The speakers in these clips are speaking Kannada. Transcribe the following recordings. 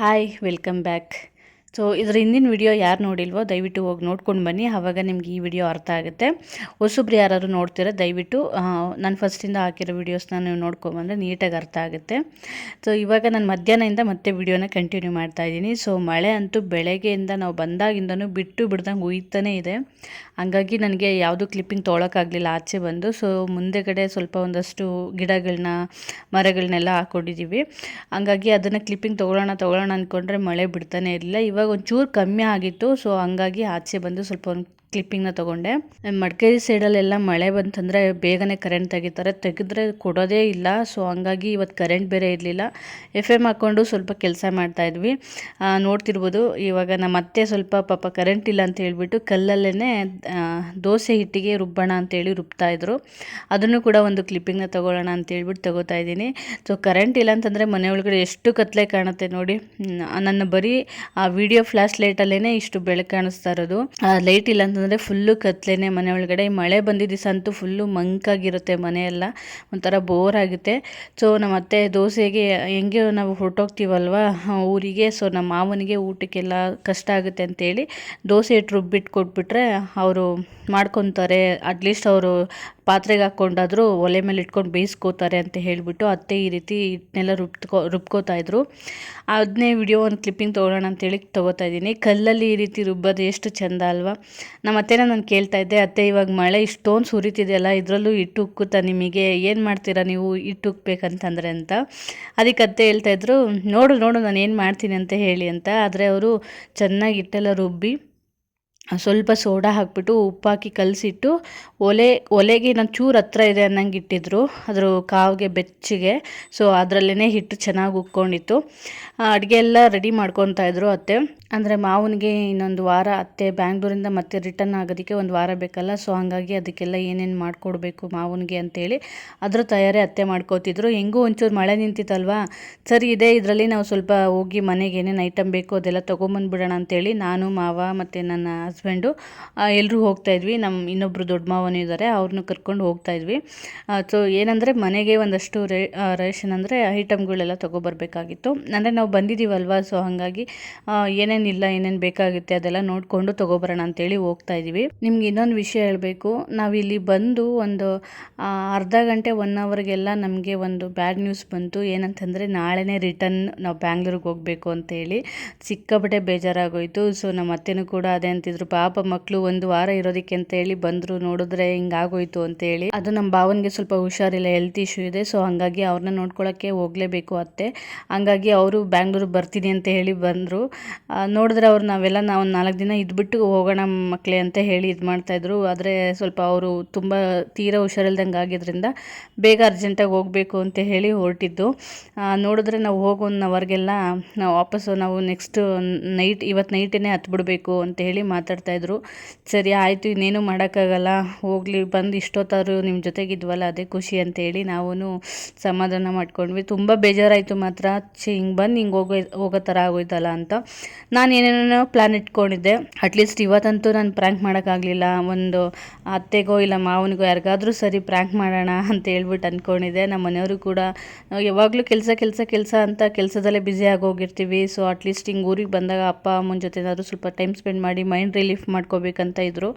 ಹಾಯ್ ವೆಲ್ಕಮ್ ಬ್ಯಾಕ್ ಸೊ ಇದರ ಹಿಂದಿನ ವಿಡಿಯೋ ಯಾರು ನೋಡಿಲ್ವೋ, ದಯವಿಟ್ಟು ಹೋಗಿ ನೋಡ್ಕೊಂಡು ಬನ್ನಿ. ಆವಾಗ ನಿಮ್ಗೆ ಈ ವಿಡಿಯೋ ಅರ್ಥ ಆಗುತ್ತೆ. ಹೊಸಬ್ರು ಯಾರಾದ್ರು ನೋಡ್ತೀರಾ, ದಯವಿಟ್ಟು ನಾನು ಫಸ್ಟಿಂದ ಹಾಕಿರೋ ವಿಡಿಯೋಸ್ನ ನೀವು ನೋಡ್ಕೊಂಬಂದರೆ ನೀಟಾಗಿ ಅರ್ಥ ಆಗುತ್ತೆ. ಸೊ ಇವಾಗ ನಾನು ಮಧ್ಯಾಹ್ನದಿಂದ ಮತ್ತೆ ವಿಡಿಯೋನ ಕಂಟಿನ್ಯೂ ಮಾಡ್ತಾ ಇದ್ದೀನಿ. ಸೊ ಮಳೆ ಅಂತೂ ಬೆಳಗ್ಗೆಯಿಂದ ನಾವು ಬಂದಾಗಿಂದನೂ ಬಿಟ್ಟು ಬಿಡ್ದಂಗೆ ಉಯ್ತಾನೇ ಇದೆ. ಹಂಗಾಗಿ ನನಗೆ ಯಾವುದೂ ಕ್ಲಿಪ್ಪಿಂಗ್ ತೊಗೊಳಕ್ಕಾಗಲಿಲ್ಲ ಆಚೆ ಬಂದು. ಸೊ ಮುಂದೆಗಡೆ ಸ್ವಲ್ಪ ಒಂದಷ್ಟು ಗಿಡಗಳನ್ನ ಮರಗಳನ್ನೆಲ್ಲ ಹಾಕ್ಕೊಂಡಿದ್ದೀವಿ ಹಂಗಾಗಿ ಅದನ್ನು ಕ್ಲಿಪ್ಪಿಂಗ್ ತೊಗೊಳ್ಳೋಣ ತೊಗೊಳ್ಳೋಣ ಅಂದ್ಕೊಂಡ್ರೆ ಮಳೆ ಬಿಡ್ತಾನೆ ಇರಲಿಲ್ಲ. ಇವಾಗ ಒಂಚೂರು ಕಮ್ಮಿ ಆಗಿತ್ತು ಸೊ ಹಂಗಾಗಿ ಆಚೆ ಬಂದು ಸ್ವಲ್ಪ ಕ್ಲಿಪ್ಪಿಂಗ್ನ ತೊಗೊಂಡೆ. ಮಡಿಕೇರಿ ಸೈಡಲ್ಲೆಲ್ಲ ಮಳೆ ಬಂತಂದರೆ ಬೇಗನೆ ಕರೆಂಟ್ ತೆಗಿತಾರೆ. ತೆಗೆದ್ರೆ ಕೊಡೋದೇ ಇಲ್ಲ. ಸೊ ಹಂಗಾಗಿ ಇವತ್ತು ಕರೆಂಟ್ ಬೇರೆ ಇರಲಿಲ್ಲ. ಎಫ್ ಎಂ ಹಾಕ್ಕೊಂಡು ಸ್ವಲ್ಪ ಕೆಲಸ ಮಾಡ್ತಾಯಿದ್ವಿ ನೋಡ್ತಿರ್ಬೋದು. ಇವಾಗ ನಮ್ಮ ಅತ್ತೆ ಸ್ವಲ್ಪ ಪಾಪ ಕರೆಂಟ್ ಇಲ್ಲ ಅಂತ ಹೇಳಿಬಿಟ್ಟು ಕಲ್ಲಲ್ಲೇ ದೋಸೆ ಹಿಟ್ಟಿಗೆ ರುಬ್ಬೋಣ ಅಂತೇಳಿ ರುಬ್ತಾಯಿದ್ರು ಅದನ್ನು ಕೂಡ ಒಂದು ಕ್ಲಿಪ್ಪಿಂಗ್ನ ತೊಗೊಳ್ಳೋಣ ಅಂತ ಹೇಳ್ಬಿಟ್ಟು ತೊಗೋತಾ ಇದ್ದೀನಿ. ಸೊ ಕರೆಂಟ್ ಇಲ್ಲ ಅಂತಂದರೆ ಮನೆ ಒಳಗಡೆ ಎಷ್ಟು ಕತ್ಲೆ ಕಾಣುತ್ತೆ ನೋಡಿ. ನನ್ನ ಬರೀ ಆ ವಿಡಿಯೋ ಫ್ಲ್ಯಾಶ್ ಲೈಟಲ್ಲೇ ಇಷ್ಟು ಬೆಳಕು ಕಾಣಿಸ್ತಾ ಇರೋದು. ಲೈಟ್ ಇಲ್ಲ ಅಂತ ಅಂತಂದರೆ ಫುಲ್ಲು ಕತ್ಲೇ ಮನೆ ಒಳಗಡೆ. ಮಳೆ ಬಂದಿದ್ದ ದಿವಸ ಅಂತೂ ಫುಲ್ಲು ಮಂಕಾಗಿರುತ್ತೆ ಮನೆಯೆಲ್ಲ. ಒಂಥರ ಬೋರ್ ಆಗುತ್ತೆ. ಸೊ ನಮ್ಮ ಅತ್ತೆ ದೋಸೆಗೆ ಹೆಂಗೆ ನಾವು ಹೊರಟೋಗ್ತೀವಲ್ವ? ಊರಿಗೆ. ಸೊ ನಮ್ಮ ಮಾವನಿಗೆ ಊಟಕ್ಕೆಲ್ಲ ಕಷ್ಟ ಆಗುತ್ತೆ ಅಂತೇಳಿ ದೋಸೆ ಇಟ್ಟು ರುಬ್ಬಿಟ್ಟು ಕೊಟ್ಬಿಟ್ರೆ ಅವರು ಮಾಡ್ಕೊತಾರೆ. ಅಟ್ಲೀಸ್ಟ್ ಅವರು ಪಾತ್ರೆಗೆ ಹಾಕ್ಕೊಂಡಾದರೂ ಒಲೆ ಮೇಲೆ ಇಟ್ಕೊಂಡು ಬೇಯಿಸ್ಕೋತಾರೆ ಅಂತ ಹೇಳಿಬಿಟ್ಟು ಅತ್ತೆ ಈ ರೀತಿ ಹಿಟ್ಟನ್ನೆಲ್ಲ ರುಬ್ಕೋ ರುಬ್ಕೋತಾ ಇದ್ರು. ಅದನ್ನೇ ವಿಡಿಯೋ ಒಂದು ಕ್ಲಿಪ್ಪಿಂಗ್ ತೊಗೊಳ್ಳೋಣ ಅಂತೇಳಿ ತೊಗೋತಾ ಇದ್ದೀನಿ. ಕಲ್ಲಲ್ಲಿ ಈ ರೀತಿ ರುಬ್ಬೋದು ಎಷ್ಟು ಚೆಂದ ಅಲ್ವಾ? ನಮ್ಮ ಅತ್ತೆನ ನಾನು ಕೇಳ್ತಾ ಇದ್ದೆ, ಅತ್ತೆ, ಇವಾಗ ಮಳೆ ಇಷ್ಟೊಂದು ಸುರಿತಿದೆಯಲ್ಲ, ಇದರಲ್ಲೂ ಹಿಟ್ಟು ಉಕ್ಕುತ್ತಾ ನಿಮಗೆ? ಏನು ಮಾಡ್ತೀರಾ ನೀವು ಹಿಟ್ಟು ಉಕ್ಬೇಕಂತಂದರೆ? ಅಂತ. ಅದಕ್ಕೆ ಅತ್ತೆ ಹೇಳ್ತಾಯಿದ್ರು ನೋಡು ನೋಡು ನಾನು ಏನು ಮಾಡ್ತೀನಿ ಅಂತ ಹೇಳಿ ಅಂತ. ಆದರೆ ಅವರು ಚೆನ್ನಾಗಿ ಹಿಟ್ಟೆಲ್ಲ ರುಬ್ಬಿ ಸ್ವಲ್ಪ ಸೋಡಾ ಹಾಕಿಬಿಟ್ಟು ಉಪ್ಪು ಹಾಕಿ ಕಲಸಿಟ್ಟು ಒಲೆ, ಒಲೆಗೆ ನಾನು ಚೂರು ಹತ್ರ ಇದೆ ಅನ್ನಂಗೆ ಇಟ್ಟಿದ್ರು, ಅದ್ರ ಕಾವಿಗೆ ಬೆಚ್ಚಗೆ. ಸೊ ಅದರಲ್ಲೇ ಹಿಟ್ಟು ಚೆನ್ನಾಗಿ ಉಕ್ಕೊಂಡಿತ್ತು. ಅಡುಗೆ ಎಲ್ಲ ರೆಡಿ ಮಾಡ್ಕೊತಾ ಇದ್ರು ಅತ್ತೆ. ಅಂದರೆ ಮಾವನಿಗೆ ಇನ್ನೊಂದು ವಾರ, ಅತ್ತೆ ಬ್ಯಾಂಗ್ಳೂರಿಂದ ಮತ್ತೆ ರಿಟರ್ನ್ ಆಗೋದಕ್ಕೆ ಒಂದು ವಾರ ಬೇಕಲ್ಲ ಸೊ ಹಾಗಾಗಿ ಅದಕ್ಕೆಲ್ಲ ಏನೇನು ಮಾಡಿಕೊಡ್ಬೇಕು ಮಾವನಿಗೆ ಅಂತೇಳಿ ಅದರ ತಯಾರಿ ಅತ್ತೆ ಮಾಡ್ಕೋತಿದ್ರು. ಹೆಂಗೂ ಒಂಚೂರು ಮಳೆ ನಿಂತಿತ್ತಲ್ವಾ? ಸರಿ, ಇದೆ, ಇದರಲ್ಲಿ ನಾವು ಸ್ವಲ್ಪ ಹೋಗಿ ಮನೆಗೆ ಏನೇನು ಐಟಮ್ ಬೇಕು ಅದೆಲ್ಲ ತೊಗೊಂಬಂದ್ಬಿಡೋಣ ಅಂತೇಳಿ ನಾನು, ಮಾವ ಮತ್ತು ನನ್ನ ಹಸ್ಬೆಂಡು ಎಲ್ಲರೂ ಹೋಗ್ತಾಯಿದ್ವಿ ನಮ್ಮ ಇನ್ನೊಬ್ಬರು ದೊಡ್ಡ ಮಾವನೂ ಇದ್ದಾರೆ ಅವ್ರನ್ನೂ ಕರ್ಕೊಂಡು ಹೋಗ್ತಾಯಿದ್ವಿ ಸೊ ಏನಂದರೆ ಮನೆಗೆ ಒಂದಷ್ಟು ರೇಷನ್ ಅಂದರೆ ಐಟಮ್ಗಳೆಲ್ಲ ತೊಗೊಬರ್ಬೇಕಾಗಿತ್ತು. ಅಂದರೆ ನಾವು ಬಂದಿದ್ದೀವಲ್ವ ಸೊ ಹಾಗಾಗಿ ಏನೇನು ಏನೇನಿಲ್ಲ ಏನೇನು ಬೇಕಾಗುತ್ತೆ ಅದೆಲ್ಲ ನೋಡಿಕೊಂಡು ತೊಗೊಬರೋಣ ಅಂತೇಳಿ ಹೋಗ್ತಾ ಇದ್ವಿ. ನಿಮ್ಗೆ ಇನ್ನೊಂದು ವಿಷಯ ಹೇಳಬೇಕು. ನಾವಿಲ್ಲಿ ಬಂದು ಒಂದು ಅರ್ಧ ಗಂಟೆ ಒನ್ ಅವರ್ಗೆಲ್ಲ ನಮಗೆ ಒಂದು ಬ್ಯಾಡ್ ನ್ಯೂಸ್ ಬಂತು. ಏನಂತಂದರೆ ನಾಳೆನೇ ರಿಟರ್ನ್ ನಾವು ಬ್ಯಾಂಗ್ಳೂರಿಗೆ ಹೋಗಬೇಕು ಅಂತೇಳಿ. ಸಿಕ್ಕಾಪಟ್ಟೆ ಬೇಜಾರಾಗೋಯಿತು. ಸೊ ನಮ್ಮ ಅತ್ತೆನೂ ಕೂಡ ಅದೇ ಅಂತಿದ್ರು. ಪಾಪ ಮಕ್ಕಳು ಒಂದು ವಾರ ಇರೋದಕ್ಕೆ ಅಂತ ಹೇಳಿ ಬಂದ್ರು, ನೋಡಿದ್ರೆ ಹಿಂಗಾಗೋಯ್ತು ಅಂತ ಹೇಳಿ ಅದು ನಮ್ಮ ಭಾವನಿಗೆ ಸ್ವಲ್ಪ ಹುಷಾರಿಲ್ಲ ಹೆಲ್ತ್ ಇಶ್ಯೂ ಇದೆ ಸೊ ಹಾಗಾಗಿ ಅವ್ರನ್ನ ನೋಡ್ಕೊಳ್ಳೋಕ್ಕೆ ಹೋಗಲೇಬೇಕು ಅತ್ತೆ. ಹಂಗಾಗಿ ಅವರು ಬ್ಯಾಂಗ್ಳೂರು ಬರ್ತೀನಿ ಅಂತ ಹೇಳಿ ಬಂದರು. ನೋಡಿದ್ರೆ ಅವ್ರು ನಾವೆಲ್ಲ ನಾವು ನಾಲ್ಕು ದಿನ ಇದ್ಬಿಟ್ಟು ಹೋಗೋಣ ಮಕ್ಕಳೇ ಅಂತ ಹೇಳಿ ಇದು ಮಾಡ್ತಾಯಿದ್ರು ಆದರೆ ಸ್ವಲ್ಪ ಅವರು ತುಂಬ ತೀರಾ ಹುಷಾರಿಲ್ದಂಗೆ ಆಗಿದ್ದರಿಂದ ಬೇಗ ಅರ್ಜೆಂಟಾಗಿ ಹೋಗಬೇಕು ಅಂತ ಹೇಳಿ ಹೊರಟಿದ್ದು. ನೋಡಿದ್ರೆ ನಾವು ಹೋಗೋ ಅವರಿಗೆಲ್ಲ ನಾವು ವಾಪಸ್ಸು ನಾವು ನೆಕ್ಸ್ಟು ನೈಟ್ ಇವತ್ತು ನೈಟೇ ಹತ್ಬಿಡ್ಬೇಕು ಅಂತ ಹೇಳಿ ಮಾತಾಡ್ತಾಯಿದ್ರು ಸರಿ, ಆಯಿತು, ಇನ್ನೇನು ಮಾಡೋಕ್ಕಾಗಲ್ಲ. ಹೋಗಲಿ, ಬಂದು ಇಷ್ಟೊತ್ತಾದರೂ ನಿಮ್ಮ ಜೊತೆಗಿದ್ವಲ್ಲ, ಅದೇ ಖುಷಿ ಅಂತೇಳಿ ನಾವು ಸಮಾಧಾನ ಮಾಡ್ಕೊಂಡ್ವಿ. ತುಂಬ ಬೇಜಾರಾಯಿತು ಮಾತ್ರ. ಚಿ ಹಿಂಗೆ ಬಂದು ಹಿಂಗೆ ಹೋಗೋ ಹೋಗೋ ಥರ ಆಗೋಯ್ತಲ್ಲ ಅಂತ. ನಾನು ಏನೇನೋ ಪ್ಲ್ಯಾನ್ ಇಟ್ಕೊಂಡಿದ್ದೆ. ಅಟ್ಲೀಸ್ಟ್ ಇವತ್ತಂತೂ ನಾನು ಪ್ರ್ಯಾಂಕ್ ಮಾಡೋಕ್ಕಾಗಲಿಲ್ಲ. ಒಂದು ಅತ್ತೆಗೋ ಇಲ್ಲ ಮಾವನಿಗೋ ಯಾರಿಗಾದರೂ ಸರಿ ಪ್ರ್ಯಾಂಕ್ ಮಾಡೋಣ ಅಂತ ಹೇಳ್ಬಿಟ್ಟು ಅಂದ್ಕೊಂಡಿದ್ದೆ ನಮ್ಮ ಮನೆಯವರು ಕೂಡ ಯಾವಾಗಲೂ ಕೆಲಸ ಕೆಲಸ ಕೆಲಸ ಅಂತ ಕೆಲಸದಲ್ಲೇ ಬ್ಯುಸಿ ಆಗೋಗಿರ್ತೀವಿ ಸೊ ಅಟ್ಲೀಸ್ಟ್ ಹಿಂಗೆ ಊರಿಗೆ ಬಂದಾಗ ಅಪ್ಪ, ಅಮ್ಮನ ಜೊತೆ ಏನಾದರೂ ಸ್ವಲ್ಪ ಟೈಮ್ ಸ್ಪೆಂಡ್ ಮಾಡಿ ಮೈಂಡ್ ರಿಲೀಫ್ ಮಾಡ್ಕೋಬೇಕಂತ ಇದ್ದರು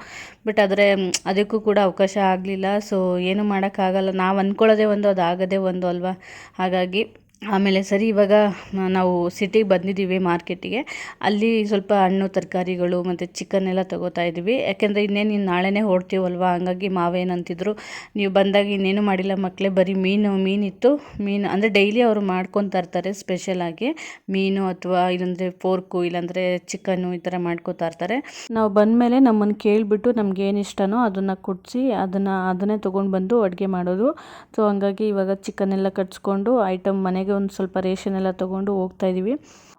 ಬಟ್ ಆದರೆ ಅದಕ್ಕೂ ಕೂಡ ಅವಕಾಶ ಆಗಲಿಲ್ಲ. ಸೊ ಏನು ಮಾಡೋಕ್ಕಾಗಲ್ಲ. ನಾವು ಅಂದ್ಕೊಳ್ಳೋದೇ ಒಂದು ಅದು ಆಗೋದೇ ಒಂದು ಅಲ್ವಾ? ಹಾಗಾಗಿ ಆಮೇಲೆ ಸರಿ, ಇವಾಗ ನಾವು ಸಿಟಿಗೆ ಬಂದಿದ್ದೀವಿ ಮಾರ್ಕೆಟಿಗೆ. ಅಲ್ಲಿ ಸ್ವಲ್ಪ ಹಣ್ಣು, ತರಕಾರಿಗಳು ಮತ್ತು ಚಿಕನ್ ಎಲ್ಲ ತೊಗೋತಾ ಇದ್ದೀವಿ. ಯಾಕೆಂದರೆ ಇನ್ನೇನು ಇನ್ನು ನಾಳೆನೇ ಹೊರಡ್ತೀವಲ್ವ ಹಂಗಾಗಿ ಮಾವೇನಂತಿದ್ರು ನೀವು ಬಂದಾಗ ಇನ್ನೇನು ಮಾಡಿಲ್ಲ. ಮಕ್ಕಳೇ ಬರೀ ಮೀನು, ಮೀನಿತ್ತು. ಮೀನು ಅಂದರೆ ಡೈಲಿ ಅವರು ಮಾಡ್ಕೊತಾ ಇರ್ತಾರೆ ಸ್ಪೆಷಲಾಗಿ ಮೀನು ಅಥವಾ ಇಲ್ಲಾಂದರೆ ಫೋರ್ಕು ಇಲ್ಲಾಂದರೆ ಚಿಕನ್ನು ಈ ಥರ ಮಾಡ್ಕೊತಾ ಇರ್ತಾರೆ. ನಾವು ಬಂದಮೇಲೆ ನಮ್ಮನ್ನು ಕೇಳಿಬಿಟ್ಟು ನಮ್ಗೆ ಏನು ಇಷ್ಟನೋ ಅದನ್ನು ಕೊಡಿಸಿ, ಅದನ್ನು, ಅದನ್ನೇ ತೊಗೊಂಡು ಬಂದು ಅಡುಗೆ ಮಾಡೋದು. ಸೊ ಹಂಗಾಗಿ ಇವಾಗ ಚಿಕನ್ ಎಲ್ಲ ಕಟ್ಸ್ಕೊಂಡು ಐಟಮ್ ಮನೆಗೆ ಒಂದು ಸ್ವಲ್ಪ ರೇಷನ್ ಎಲ್ಲ ತೊಗೊಂಡು ಹೋಗ್ತಾ ಇದ್ದೀವಿ.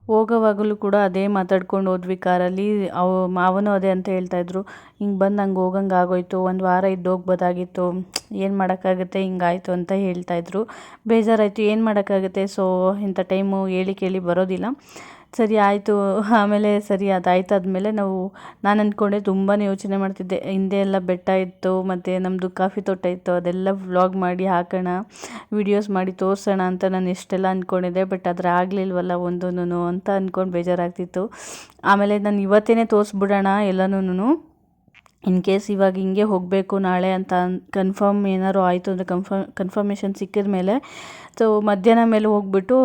ಹೋಗೋವಾಗಲೂ ಕೂಡ ಅದೇ ಮಾತಾಡ್ಕೊಂಡು ಹೋದ್ವಿ ಕಾರಲ್ಲಿ. ಅವ, ಮಾವನು ಅದೇ ಅಂತ ಹೇಳ್ತಾಯಿದ್ರು ಹಿಂಗೆ ಬಂದು ಹಂಗೆ ಹೋಗಂಗೆ ಆಗೋಯ್ತು. ಒಂದು ವಾರ ಇದ್ದು ಹೋಗ್ಬೋದಾಗಿತ್ತು. ಏನು ಮಾಡೋಕ್ಕಾಗುತ್ತೆ? ಹಿಂಗಾಯಿತು ಅಂತ ಹೇಳ್ತಾಯಿದ್ರು ಬೇಜಾರಾಯಿತು. ಏನು ಮಾಡೋಕ್ಕಾಗುತ್ತೆ? ಸೊ ಇಂಥ ಟೈಮು ಹೇಳಿ ಕೇಳಿ ಬರೋದಿಲ್ಲ. ಸರಿ ಆಯಿತು, ಆಮೇಲೆ ಸರಿ ಅದಾಯ್ತಾದ್ಮೇಲೆ ನಾವು, ನಾನು ಅಂದ್ಕೊಂಡೆ ತುಂಬಾ ಯೋಚನೆ ಮಾಡ್ತಿದ್ದೆ. ಹಿಂದೆ ಎಲ್ಲ ಬೆಟ್ಟ ಇತ್ತು, ಮತ್ತು ನಮ್ಮದು ಕಾಫಿ ತೋಟ ಇತ್ತು, ಅದೆಲ್ಲ ವ್ಲಾಗ್ ಮಾಡಿ ಹಾಕೋಣ ವಿಡಿಯೋಸ್ ಮಾಡಿ ತೋರಿಸೋಣ ಅಂತ ನಾನು ಎಷ್ಟೆಲ್ಲ ಅಂದ್ಕೊಂಡಿದ್ದೆ ಬಟ್ ಆದರೆ ಆಗಲಿಲ್ವಲ್ಲ ಒಂದೊಂದೂ ಅಂತ ಅಂದ್ಕೊಂಡು ಬೇಜಾರಾಗ್ತಿತ್ತು. ಆಮೇಲೆ ನಾನು ಇವತ್ತೇ ತೋರಿಸ್ಬಿಡೋಣ ಎಲ್ಲನೂ ಇನ್ ಕೇಸ್ ಇವಾಗ ಹಿಂಗೆ ಹೋಗಬೇಕು ನಾಳೆ ಅಂತ ಕನ್ಫರ್ಮ್ ಏನಾದ್ರು ಆಯಿತು ಅಂದರೆ ಕನ್ಫರ್ಮ್ ಕನ್ಫರ್ಮೇಷನ್ ಸಿಕ್ಕಿದ ಮೇಲೆ ಸೊ ಮಧ್ಯಾಹ್ನ ಮೇಲೆ ಹೋಗ್ಬಿಟ್ಟು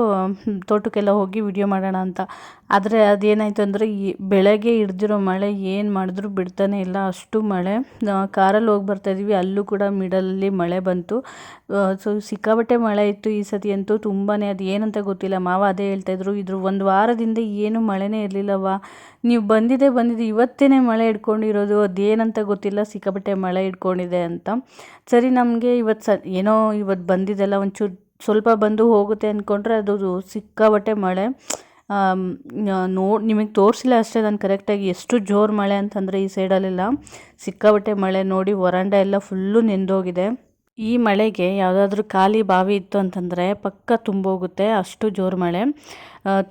ತೋಟಕ್ಕೆಲ್ಲ ಹೋಗಿ ವಿಡಿಯೋ ಮಾಡೋಣ ಅಂತ. ಆದರೆ ಅದೇನಾಯಿತು ಅಂದರೆ, ಈ ಬೆಳಗ್ಗೆ ಹಿಡ್ದಿರೋ ಮಳೆ ಏನು ಮಾಡಿದ್ರು ಬಿಡ್ತಾನೆ ಇಲ್ಲ. ಅಷ್ಟು ಮಳೆ. ಕಾರಲ್ಲಿ ಹೋಗಿ ಬರ್ತಾಯಿದ್ವಿ ಅಲ್ಲೂ ಕೂಡ ಮಿಡಲಲ್ಲಿ ಮಳೆ ಬಂತು. ಸೊ ಸಿಕ್ಕಾಬಟ್ಟೆ ಮಳೆ ಇತ್ತು ಈ ಸತಿ ಅಂತೂ ತುಂಬಾ ಅದು ಏನಂತ ಗೊತ್ತಿಲ್ಲ. ಮಾವ ಅದೇ ಹೇಳ್ತಾಯಿದ್ರು ಇದ್ರ. ಒಂದು ವಾರದಿಂದ ಏನು ಮಳೆನೇ ಇರಲಿಲ್ಲವಾ ನೀವು ಬಂದಿದೆ ಬಂದಿದೆ ಇವತ್ತೇ ಮಳೆ ಹಿಡ್ಕೊಂಡಿರೋದು. ಅದೇನಂತ ಗೊತ್ತಿಲ್ಲ. ಸಿಕ್ಕಾಬಟ್ಟೆ ಮಳೆ ಹಿಡ್ಕೊಂಡಿದೆ ಅಂತ. ಸರಿ, ನಮಗೆ ಇವತ್ತು ಸ, ಏನೋ ಇವತ್ತು ಬಂದಿದ್ದೆಲ್ಲ ಒಂಚೂರು ಸ್ವಲ್ಪ ಬಂದು ಹೋಗುತ್ತೆ ಅಂದ್ಕೊಂಡ್ರೆ ಅದು ಸಿಕ್ಕಾಬಟ್ಟೆ ಮಳೆ. ನೋ ನಿಮಗೆ ತೋರಿಸಿಲ್ಲ ಅಷ್ಟೇ ನಾನು ಕರೆಕ್ಟಾಗಿ ಎಷ್ಟು ಜೋರು ಮಳೆ ಅಂತಂದರೆ ಈ ಸೈಡಲ್ಲೆಲ್ಲ ಸಿಕ್ಕಾಬಟ್ಟೆ ಮಳೆ ನೋಡಿ, ವರಾಂಡ ಎಲ್ಲ ಫುಲ್ಲು ನೆಂದೋಗಿದೆ. ಈ ಮಳೆಗೆ ಯಾವುದಾದ್ರೂ ಖಾಲಿ ಬಾವಿ ಇತ್ತು ಅಂತಂದರೆ ಪಕ್ಕ ತುಂಬೋಗುತ್ತೆ, ಅಷ್ಟು ಜೋರು ಮಳೆ.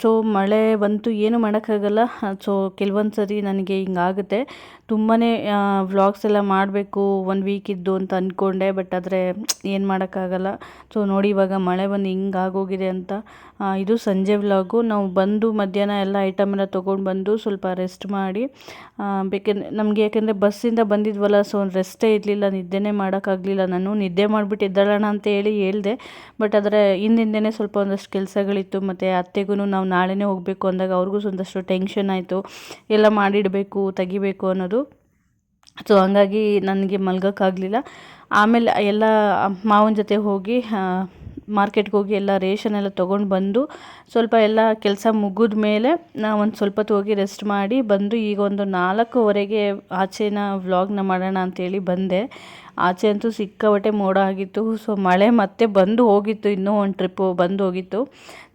ಸೊ ಮಳೆ ಬಂತು, ಏನು ಮಾಡೋಕ್ಕಾಗಲ್ಲ. ಸೊ ಕೆಲವೊಂದು ಸರಿ ನನಗೆ ಹಿಂಗಾಗುತ್ತೆ. ತುಂಬಾ ವ್ಲಾಗ್ಸ್ ಎಲ್ಲ ಮಾಡಬೇಕು ಒಂದು ವೀಕ್ ಇದ್ದು ಅಂತ ಅಂದ್ಕೊಂಡೆ ಬಟ್ ಆದರೆ ಏನು ಮಾಡೋಕ್ಕಾಗಲ್ಲ. ಸೊ ನೋಡಿ, ಇವಾಗ ಮಳೆ ಬಂದು ಹಿಂಗಾಗೋಗಿದೆ ಅಂತ. ಇದು ಸಂಜೆ ವ್ಲಾಗು ನಾವು ಬಂದು ಮಧ್ಯಾಹ್ನ ಎಲ್ಲ ಐಟಮ್ ಎಲ್ಲ ತೊಗೊಂಡು ಬಂದು ಸ್ವಲ್ಪ ರೆಸ್ಟ್ ಮಾಡಿ. ಬೇಕೆಂದ್ರೆ ನಮಗೆ ಯಾಕೆಂದರೆ ಬಸ್ಸಿಂದ ಬಂದಿದ್ವಲ್ಲ ಸೊ ರೆಸ್ಟೇ ಇರಲಿಲ್ಲ, ನಿದ್ದೆನೇ ಮಾಡೋಕ್ಕಾಗಲಿಲ್ಲ ನಾನು. ನಿದ್ದೆ ಮಾಡಿಬಿಟ್ಟು ಎದ್ದೇಳೋಣ ಅಂತ ಹೇಳಿ ಹೇಳಿದೆ. ಬಟ್ ಆದರೆ ಹಿಂದಿಂದನೇ ಸ್ವಲ್ಪ ಒಂದಷ್ಟು ಕೆಲಸಗಳಿತ್ತು. ಮತ್ತು ಅತ್ತೆಗೂ ನಾವು ನಾಳೆನೇ ಹೋಗಬೇಕು ಅಂದಾಗ ಅವ್ರಿಗೂ ಒಂದಷ್ಟು ಟೆನ್ಷನ್ ಆಯಿತು. ಎಲ್ಲ ಮಾಡಿಡಬೇಕು, ತೆಗಿಬೇಕು ಅನ್ನೋದು. ಸೊ ಹಂಗಾಗಿ ನನಗೆ ಮಲ್ಗೋಕ್ಕಾಗಲಿಲ್ಲ. ಆಮೇಲೆ ಎಲ್ಲ ಮಾವನ ಜೊತೆ ಹೋಗಿ ಮಾರ್ಕೆಟ್ಗೆ ಹೋಗಿ ಎಲ್ಲ ರೇಷನ್ ಎಲ್ಲ ತೊಗೊಂಡು ಬಂದು ಸ್ವಲ್ಪ ಎಲ್ಲ ಕೆಲಸ ಮುಗಿದ ಮೇಲೆ ನಾ ಒಂದು ಸ್ವಲ್ಪ ಹೊತ್ತು ಹೋಗಿ ರೆಸ್ಟ್ ಮಾಡಿ ಬಂದು ಈಗ ಒಂದು ನಾಲ್ಕೂವರೆಗೆ ಆಚೆನ ವ್ಲಾಗ್ನ ಮಾಡೋಣ ಅಂತೇಳಿ ಬಂದೆ. ಆಚೆ ಅಂತೂ ಸಿಕ್ಕಾಪಟ್ಟೆ ಮೋಡ ಆಗಿತ್ತು. ಸೊ ಮಳೆ ಮತ್ತೆ ಬಂದು ಹೋಗಿತ್ತು, ಇನ್ನೂ ಒಂದು ಟ್ರಿಪ್ಪು ಬಂದು ಹೋಗಿತ್ತು.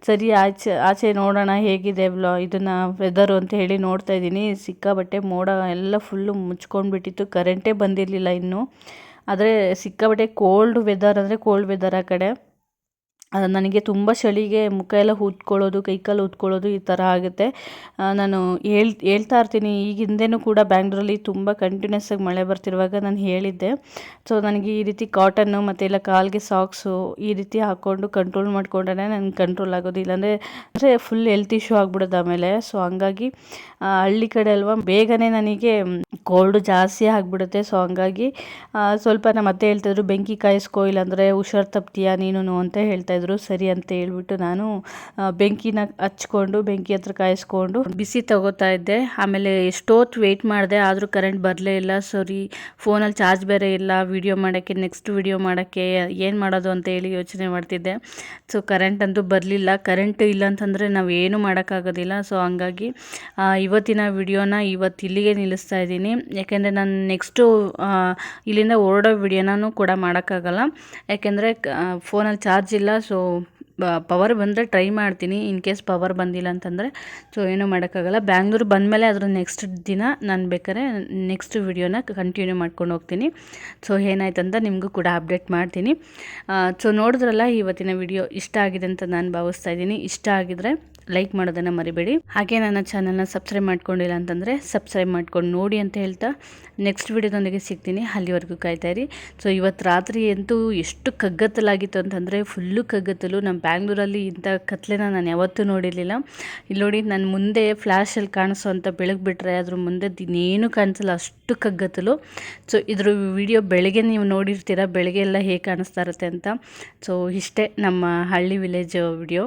ಸರಿ, ಆಚೆ ಆಚೆ ನೋಡೋಣ ಹೇಗಿದೆ ವ್ಲಾ, ಇದನ್ನು ವೆದರು ಅಂತ ಹೇಳಿ ನೋಡ್ತಾ ಇದ್ದೀನಿ. ಸಿಕ್ಕಾಪಟ್ಟೆ ಮೋಡ ಎಲ್ಲ ಫುಲ್ಲು ಮುಚ್ಕೊಂಡ್ಬಿಟ್ಟಿತ್ತು. ಕರೆಂಟೇ ಬಂದಿರಲಿಲ್ಲ ಇನ್ನೂ. ಆದರೆ, ಸಿಕ್ಕಾಪಟ್ಟೆ ಕೋಲ್ಡ್ ವೆದರ್ ಅಂದರೆ ಕೋಲ್ಡ್ ವೆದರ್ ಆ ಕಡೆ. ನನಗೆ ತುಂಬ ಚಳಿಗೆ ಮುಖ ಎಲ್ಲ ಊದ್ಕೊಳ್ಳೋದು ಕೈಕಾಲು ಊದ್ಕೊಳ್ಳೋದು ಈ ಥರ ಆಗುತ್ತೆ. ನಾನು ಹೇಳ್, ಹೇಳ್ತಾ ಇರ್ತೀನಿ. ಈಗ ಹಿಂದೆಯೂ ಕೂಡ ಬ್ಯಾಂಗ್ಳೂರಲ್ಲಿ ತುಂಬ ಕಂಟಿನ್ಯೂಸ್ ಆಗಿ ಮಳೆ ಬರ್ತಿರುವಾಗ ನಾನು ಹೇಳಿದ್ದೆ. ಸೊ ನನಗೆ ಈ ರೀತಿ ಕಾಟನ್ನು ಮತ್ತು ಇಲ್ಲ ಕಾಲಿಗೆ ಸಾಕ್ಸು ಈ ರೀತಿ ಹಾಕ್ಕೊಂಡು ಕಂಟ್ರೋಲ್ ಮಾಡ್ಕೊಂಡ್ರೆ ನನಗೆ ಕಂಟ್ರೋಲ್ ಆಗೋದು. ಇಲ್ಲಾಂದರೆ ಅಂದರೆ ಫುಲ್ ಹೆಲ್ತ್ ಇಶ್ಯೂ ಆಗ್ಬಿಡೋದು ಆಮೇಲೆ. ಸೊ ಹಂಗಾಗಿ ಹಳ್ಳಿ ಕಡೆ ಅಲ್ವಾ ಬೇಗನೆ ನನಗೆ ಕೋಲ್ಡು ಜಾಸ್ತಿ ಆಗಿಬಿಡುತ್ತೆ. ಸೊ ಹಂಗಾಗಿ ಸ್ವಲ್ಪ ನಮ್ಮ ಅತ್ತೆ ಹೇಳ್ತಿದ್ರು ಬೆಂಕಿ ಕಾಯಿಸ್ಕೋ ಇಲ್ಲಾಂದರೆ ಹುಷಾರು ತಪ್ತೀಯಾ ನೀನು ಅಂತ ಹೇಳ್ತಾಯಿದ್ರು ಸರಿ ಅಂತ ಹೇಳ್ಬಿಟ್ಟು ನಾನು ಬೆಂಕಿನ ಹಚ್ಕೊಂಡು, ಬೆಂಕಿ ಹತ್ರ ಕಾಯಿಸ್ಕೊಂಡು ಬಿಸಿ ತಗೋತಾ ಇದ್ದೆ. ಆಮೇಲೆ ಎಷ್ಟೊತ್ತು ವೆಯ್ಟ್ ಮಾಡಿದೆ, ಆದರೂ ಕರೆಂಟ್ ಬರಲೇ ಇಲ್ಲ. ಸರಿ ಫೋನಲ್ಲಿ ಚಾರ್ಜ್ ಬೇರೆ ಇಲ್ಲ. ವೀಡಿಯೋ ಮಾಡೋಕ್ಕೆ ನೆಕ್ಸ್ಟ್ ವೀಡಿಯೋ ಮಾಡೋಕ್ಕೆ, ಏನು ಮಾಡೋದು ಅಂತ ಹೇಳಿ ಯೋಚನೆ ಮಾಡ್ತಿದ್ದೆ. ಸೊ ಕರೆಂಟ್ ಅಂತೂ ಬರಲಿಲ್ಲ. ಕರೆಂಟ್ ಇಲ್ಲ ಅಂತಂದರೆ ನಾವು ಏನು ಮಾಡೋಕ್ಕಾಗೋದಿಲ್ಲ. ಸೊ ಹಂಗಾಗಿ ಇವತ್ತಿನ ವಿಡಿಯೋನ ಇವತ್ತು ಇಲ್ಲಿಗೆ ನಿಲ್ಲಿಸ್ತಾ ಇದ್ದೀನಿ. ಯಾಕೆಂದರೆ ನಾನು ನೆಕ್ಸ್ಟು ಇಲ್ಲಿಂದ ಹೊರಡೋ ವಿಡಿಯೋನೂ ಕೂಡ ಮಾಡೋಕ್ಕಾಗಲ್ಲ. ಯಾಕೆಂದರೆ ಫೋನಲ್ಲಿ ಚಾರ್ಜ್ ಇಲ್ಲ. ಸೊ ಪವರ್ ಬಂದರೆ ಟ್ರೈ ಮಾಡ್ತೀನಿ. ಇನ್ ಕೇಸ್ ಪವರ್ ಬಂದಿಲ್ಲ ಅಂತಂದರೆ ಸೊ ಏನೂ ಮಾಡೋಕ್ಕಾಗಲ್ಲ. ಬ್ಯಾಂಗ್ಳೂರು ಬಂದಮೇಲೆ ಅದರ ನೆಕ್ಸ್ಟ್ ದಿನ ನಾನು ಬೇಕಾದ್ರೆ ನೆಕ್ಸ್ಟ್ ವಿಡಿಯೋನ ಕಂಟಿನ್ಯೂ ಮಾಡ್ಕೊಂಡು ಹೋಗ್ತೀನಿ. ಸೊ ಏನಾಯ್ತು ಅಂತ ನಿಮಗೂ ಕೂಡ ಅಪ್ಡೇಟ್ ಮಾಡ್ತೀನಿ. ಸೊ ನೋಡಿದ್ರಲ್ಲ, ಇವತ್ತಿನ ವಿಡಿಯೋ ಇಷ್ಟ ಆಗಿದೆ ಅಂತ ನಾನು ಭಾವಿಸ್ತಾ ಇದ್ದೀನಿ. ಇಷ್ಟ ಆಗಿದ್ರೆ ಲೈಕ್ ಮಾಡೋದನ್ನು ಮರಿಬೇಡಿ. ಹಾಗೆ ನನ್ನ ಚಾನಲ್ನ ಸಬ್ಸ್ಕ್ರೈಬ್ ಮಾಡ್ಕೊಂಡಿಲ್ಲ ಅಂತಂದರೆ ಸಬ್ಸ್ಕ್ರೈಬ್ ಮಾಡ್ಕೊಂಡು ನೋಡಿ ಅಂತ ಹೇಳ್ತಾ ನೆಕ್ಸ್ಟ್ ವಿಡಿಯೋದೊಂದಿಗೆ ಸಿಗ್ತೀನಿ. ಅಲ್ಲಿವರೆಗೂ ಕಾಯ್ತಾಯಿರಿ ಸೊ ಇವತ್ತು ರಾತ್ರಿ ಅಂತೂ ಎಷ್ಟು ಕಗ್ಗತ್ತಲಾಗಿತ್ತು ಅಂತಂದರೆ ಫುಲ್ಲು ಕಗ್ಗತ್ತಲು. ನಮ್ಮ ಬ್ಯಾಂಗ್ಳೂರಲ್ಲಿ ಇಂಥ ಕತ್ಲೆನ ನಾನು ಯಾವತ್ತೂ ನೋಡಿರಲಿಲ್ಲ. ಇಲ್ಲಿ ನೋಡಿ ನನ್ನ ಮುಂದೆ ಫ್ಲ್ಯಾಶಲ್ಲಿ ಕಾಣಿಸೋ ಅಂತ ಬೆಳಗ್ಗೆ ಬಿಟ್ಟರೆ ಅದ್ರ ಮುಂದೆ ಇನ್ನೇನು ಕಾಣಿಸಲ್ಲ, ಅಷ್ಟು ಕಗ್ಗತ್ತಲು. ಸೊ ಇದ್ರ ವಿಡಿಯೋ ಬೆಳಗ್ಗೆ ನೀವು ನೋಡಿರ್ತೀರ, ಬೆಳಗ್ಗೆ ಎಲ್ಲ ಹೇಗೆ ಕಾಣಿಸ್ತಾ ಇರುತ್ತೆ ಅಂತ. ಸೊ ಇಷ್ಟೇ ನಮ್ಮ ಹಳ್ಳಿ ವಿಲೇಜ್ ವಿಡಿಯೋ